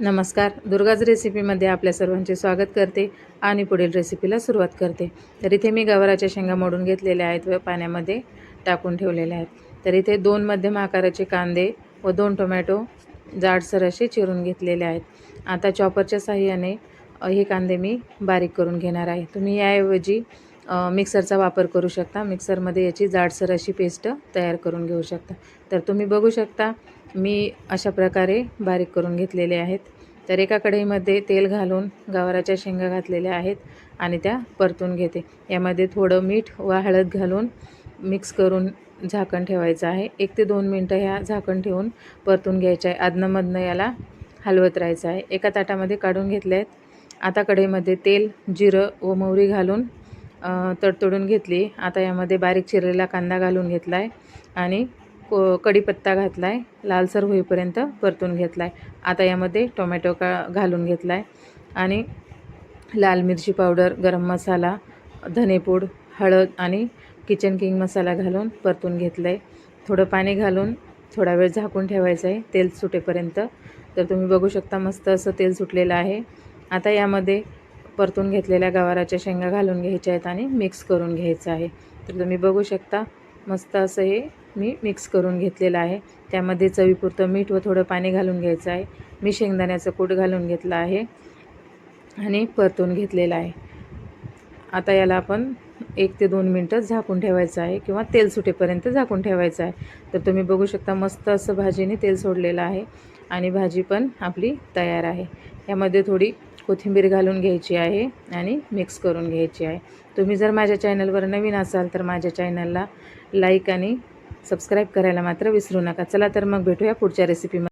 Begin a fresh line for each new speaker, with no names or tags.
नमस्कार. दुर्गाज रेसिपीमध्ये आपल्या सर्वांचे स्वागत करते आणि पुढील रेसिपीला सुरुवात करते. तर इथे मी गवाराच्या शेंगा मोडून घेतलेल्या आहेत व पाण्यामध्ये टाकून ठेवलेल्या आहेत. तर इथे दोन मध्यम आकाराचे कांदे व दोन टोमॅटो जाडसर असे चिरून घेतलेले आहेत. आता चॉपरच्या साह्याने हे कांदे मी बारीक करून घेणार आहे. तुम्ही याऐवजी मिक्सरचा वापर करू शकता. मिक्सरमध्ये याची जाडसर अशी पेस्ट तयार करून घेऊ शकता. तर तुम्ही बघू शकता मी अशा प्रकारे बारीक करून घेतलेले आहेत. तर एका कढईमध्ये तेल घालून गवाराच्या शेंगा घातलेल्या आहेत आणि त्या परतून घेते. यामध्ये थोडं मीठ व हळद घालून मिक्स करून झाकण ठेवायचं आहे. एक ते दोन मिनटं ह्या झाकण ठेवून परतून घ्यायचं आहे. आदनमधनं याला हलवत राहायचं आहे. एका ताटामध्ये काढून घेतले आहेत आता कढईमध्ये तेल जिरं व मोहरी घालून तडतडून घेतली. आता यामध्ये बारीक चिरलेला कांदा घालून घेतला आहे आणि को कढीपत्ता घातला आहे लालसर होईपर्यंत परतून घेतला आहे आता यामध्ये टोमॅटो का घालून घेतला आहे आणि लाल मिरची पावडर गरम मसाला धनेपूड हळद आणि किचन किंग मसाला घालून परतून घेतलं आहे थोडं पाणी घालून थोडा वेळ झाकून ठेवायचं आहे. तेल सुटेपर्यंत. तर तुम्ही बघू शकता मस्त असं तेल सुटलेलं आहे. आता यामध्ये परतून घेतलेल्या गवाराच्या शेंगा घालून घ्यायच्या आहेत आणि मिक्स करून घ्यायचं आहे. तर तुम्ही बघू शकता मस्त असं हे मी मिक्स करून घेतलेलं आहे. त्यामध्ये चवीपुरतं मीठ व थोडं पाणी घालून घ्यायचं आहे. मी शेंगदाण्याचं कूट घालून घेतलं आहे आणि परतून घेतलेलं आहे. आता याला आपण एक ते दोन मिनटं झाकून ठेवायचं आहे किंवा तेल सुटेपर्यंत झाकून ठेवायचं आहे. तर तुम्ही बघू शकता मस्त असं भाजीने तेल सोडलेलं आहे आणि भाजी पण आपली तयार आहे. यामध्ये थोडी कोथिंबीर घालून घ्यायची आहे आणि मिक्स करून घ्यायची आहे. तुम्ही जर माझ्या चॅनलवर नवीन असाल तर माझ्या चॅनलला लाईक आणि सबस्क्राईब करायला मात्र विसरू नका. चला तर मग भेटूया पुढच्या रेसिपीमध्ये